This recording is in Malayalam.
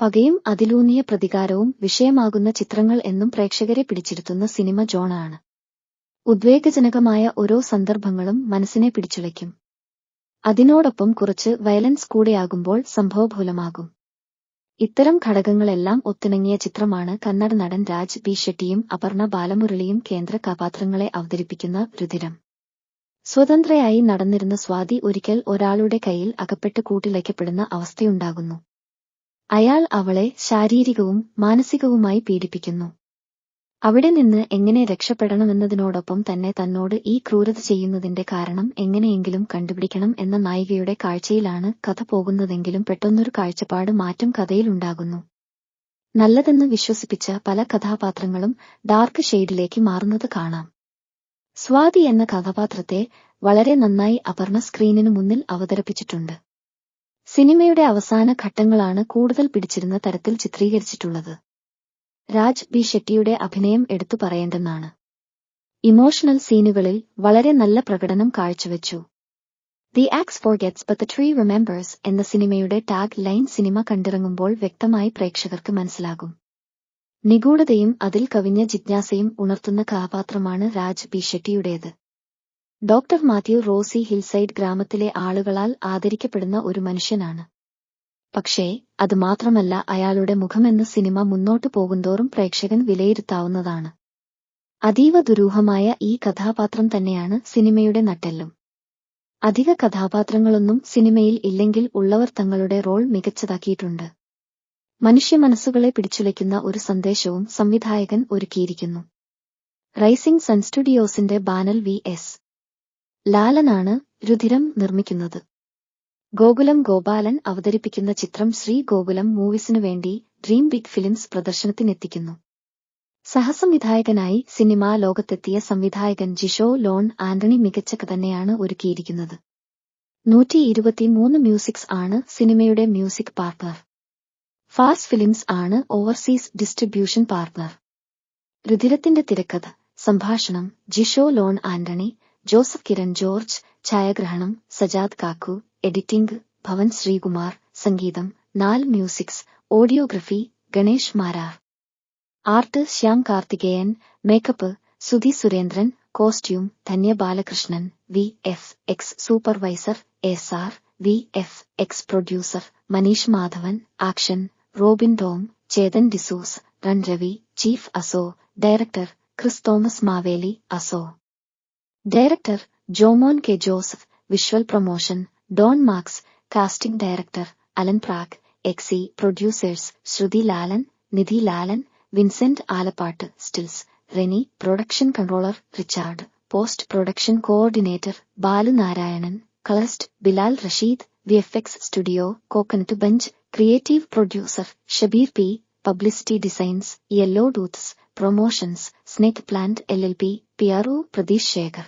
പകയും അതിലൂന്നിയ പ്രതികാരവും വിഷയമാകുന്ന ചിത്രങ്ങൾ എന്നും പ്രേക്ഷകരെ പിടിച്ചിരുത്തുന്ന സിനിമ ജോണാണ് ഉദ്വേഗജനകമായ ഓരോ സന്ദർഭങ്ങളും മനസ്സിനെ പിടിച്ചുലയ്ക്കും. അതിനോടൊപ്പം കുറച്ച് വയലൻസ് കൂടെയാകുമ്പോൾ സംഭവഭൂലമാകും ഇത്തരം ഘടകങ്ങളെല്ലാം ഒത്തിണങ്ങിയ ചിത്രമാണ് കന്നഡ നടൻ രാജ് ബി ഷെട്ടിയും അപർണ ബാലമുരളിയും കേന്ദ്ര കഥാപാത്രങ്ങളെ അവതരിപ്പിക്കുന്ന രുതിരം സ്വതന്ത്രയായി നടന്നിരുന്ന സ്വാതി ഒരിക്കൽ ഒരാളുടെ കയ്യിൽ അകപ്പെട്ട് കൂട്ടിലയ്ക്കപ്പെടുന്ന അവസ്ഥയുണ്ടാകുന്നു. അയാൾ അവളെ ശാരീരികവും മാനസികവുമായി പീഡിപ്പിക്കുന്നു. അവിടെ നിന്ന് എങ്ങനെ രക്ഷപ്പെടണമെന്നതിനോടൊപ്പം തന്നെ തന്നോട് ഈ ക്രൂരത ചെയ്യുന്നതിന്റെ കാരണം എങ്ങനെയെങ്കിലും കണ്ടുപിടിക്കണം എന്ന നായികയുടെ കാഴ്ചയിലാണ് കഥ പോകുന്നതെങ്കിലും പെട്ടെന്നൊരു കാഴ്ചപ്പാട് മാറ്റം കഥയിലുണ്ടാകുന്നു നല്ലതെന്ന് വിശ്വസിപ്പിച്ച പല കഥാപാത്രങ്ങളും ഡാർക്ക് ഷെയ്ഡിലേക്ക് മാറുന്നത് കാണാം. സ്വാതി എന്ന കഥാപാത്രത്തെ വളരെ നന്നായി അപർണ സ്ക്രീനിനു മുന്നിൽ അവതരിപ്പിച്ചിട്ടുണ്ട്. സിനിമയുടെ അവസാന ഘട്ടങ്ങളാണ് കൂടുതൽ പിടിച്ചിരുന്ന തരത്തിൽ ചിത്രീകരിച്ചിട്ടുള്ളത്. രാജ് ബി ഷെട്ടിയുടെ അഭിനയം എടുത്തു പറയേണ്ടെന്നാണ്. ഇമോഷണൽ സീനുകളിൽ വളരെ നല്ല പ്രകടനം കാഴ്ചവെച്ചു. The axe forgets but the tree remembers എന്ന സിനിമയുടെ ടാഗ് ലൈൻ സിനിമ കണ്ടിറങ്ങുമ്പോൾ വ്യക്തമായി പ്രേക്ഷകർക്ക് മനസ്സിലാകും. നിഗൂഢതയും അതിൽ കവിഞ്ഞ ജിജ്ഞാസയും ഉണർത്തുന്ന കഥാപാത്രമാണ് രാജ് ബി ഷെട്ടിയുടേത്. ഡോക്ടർ മാത്യു റോസി ഹിൽസൈഡ് ഗ്രാമത്തിലെ ആളുകളാൽ ആദരിക്കപ്പെടുന്ന ഒരു മനുഷ്യനാണ്. പക്ഷേ അത് മാത്രമല്ല അയാളുടെ മുഖമെന്ന സിനിമ മുന്നോട്ടു പോകുന്തോറും പ്രേക്ഷകൻ വിലയിരുത്താവുന്നതാണ്. അതീവ ദുരൂഹമായ ഈ കഥാപാത്രം തന്നെയാണ് സിനിമയുടെ നട്ടെല്ലും. അധിക കഥാപാത്രങ്ങളൊന്നും സിനിമയിൽ ഇല്ലെങ്കിൽ ഉള്ളവർ തങ്ങളുടെ റോൾ മികച്ചതാക്കിയിട്ടുണ്ട്. മനുഷ്യ മനസ്സുകളെ പിടിച്ചുലയ്ക്കുന്ന ഒരു സന്ദേശവും സംവിധായകൻ ഒരുക്കിയിരിക്കുന്നു. റൈസിംഗ് സൺ സ്റ്റുഡിയോസിന്റെ ബാനൽ വി എസ്. ലാലനാണ് രുധിരം നിർമ്മിക്കുന്നത്. ഗോകുലം ഗോപാലൻ അവതരിപ്പിക്കുന്ന ചിത്രം ശ്രീ ഗോകുലം മൂവീസിനു വേണ്ടി ഡ്രീം ബിഗ് ഫിലിംസ് പ്രദർശനത്തിനെത്തിക്കുന്നു. സഹസംവിധായകനായി സിനിമാ ലോകത്തെത്തിയ സംവിധായകൻ ജിഷോ ലോൺ ആന്റണി മികച്ച തന്നെയാണ് ഒരുക്കിയിരിക്കുന്നത്. നൂറ്റി ഇരുപത്തിമൂന്ന് മ്യൂസിക്സ് ആണ് സിനിമയുടെ മ്യൂസിക് പാർട്ണർ ഫാസ്റ്റ് ഫിലിംസ് ആണ് ഓവർസീസ് ഡിസ്ട്രിബ്യൂഷൻ പാർട്ണർ രുധിരത്തിന്റെ തിരക്കഥ സംഭാഷണം Jisho Lon Antony Joseph Kiran George ഛായാഗ്രഹണം സജാദ് കാക്കു എഡിറ്റിംഗ് ഭവൻ ശ്രീകുമാർ സംഗീതം നാല് musics audiography Ganesh Marar. Art Shyam Karthikeyan makeup Sudhi Surendran costume Dhanya Balakrishnan V F X supervisor S R V F X producer Maneesh Madhavan action Robin Tom Chetan D'Souza Run Ravi chief അസോ director Chris Thomas Maveli അസോ. director Jomon K Joseph visual promotion Don Marx casting director Alan Prag exec producers Shruthi Lalan Nidhi Lalan Vincent Alappatt stills Reni production controller Richard post production coordinator Balu Narayanan colourist Bilal Rasheed V F X studio coconut bench creative producer Shabeer P publicity designs yellow tooths Promotions Snake Plant L L P P R O Pratheesh Sekhar